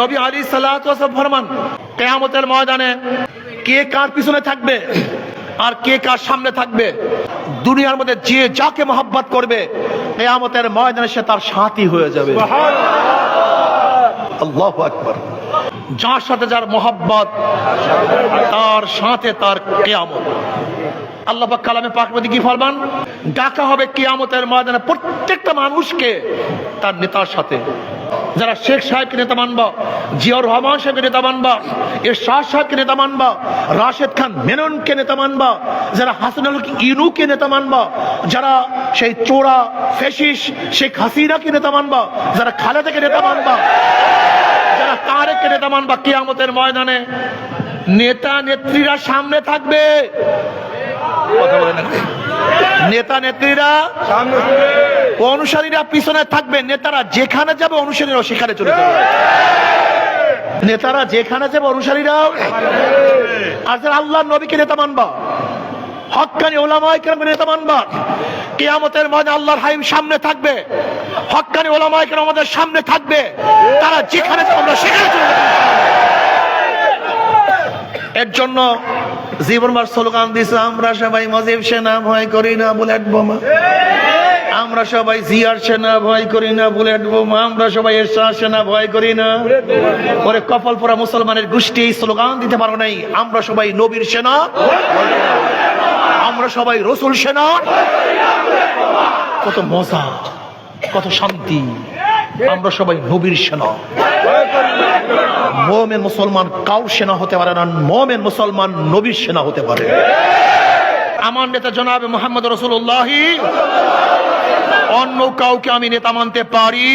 নবী আলী সাল্লাহ ফরমান কেয়ামতের ময়দানে কে কার পিছনে থাকবে আর কে কার সামনে থাকবে? দুনিয়ার মধ্যে যে যাকে মহাব্বাত করবে কেয়ামতের ময়দানে সে তার সাথী হয়ে যাবে। আল্লাহ আকবর। যার সাথে যার মোহাব্বত তার সাথে তার কেয়ামত। আল্লাহ কালামে পাক কি ফরমান? ডাকা হবে কিয়ামতের ময়দানে প্রত্যেকটা মানুষকে তার নেতার সাথে। যারা শেখ সাহেবকে নেতা মানবা, জিয়াউর রহমান সাহেবকে নেতা মানবা, এরশাদ সাহেবকে নেতা মানবা, রাশেদ খান মেননকে নেতা মানবা, যারা হাসানুল ইনুকে নেতা মানবা, যারা সেই চোরা ফেসিস শেখ হাসিনাকে নেতা মানবা, যারা খালেদাকে নেতা মানবা, যারা তারেককে নেতা মানবা কিয়ামতের ময়দানে। নেতা নেত্রীরা সামনে থাকবে। নেতা নেত্রীরা অনুসারীরা পিছনে থাকবে। নেতারা যেখানে যাবে অনুসারীরাও সেখানে চলে যাবে। নেতারা যেখানে যাবে অনুসারীরাও আর যারা আল্লাহ নবীকে নেতা মানবা। হক্কানি ওলামাই কেরাম নেতা মানবা। কেয়ামতের ময়দানে আল্লাহর হাইম সামনে থাকবে। হকানি ওলামাই কেরাম আমাদের সামনে থাকবে। তারা যেখানে যাবে আমরা সেখানে এর জন্য জীবনবার স্লোগান দিছে আমরা সবাই মজিব সেনা, ভয় করি না বুলেট বোমা। আমরা সবাই জিয়ার সেনা, ভয় করি না বুলেট বোমা। আমরা সবাই এরশাদ সেনা, ভয় করি না। পরে কপাল পরা মুসলমানের গোষ্ঠী স্লোগান দিতে পারো নাই, আমরা সবাই নবীর সেনা, আমরা সবাই রসুল সেনা। কত মজা, কত শান্তি, আমরা সবাই নবীর সেনা। মোমেন মুসলমান কাউ সেনা হতে পারে না, মোমেন মুসলমান নবীর সেনা হতে পারে। আমার নেতা জনাবে মোহাম্মদ রসুল্লাহি অন্য কাউকে আমি নেতা মানতে পারি।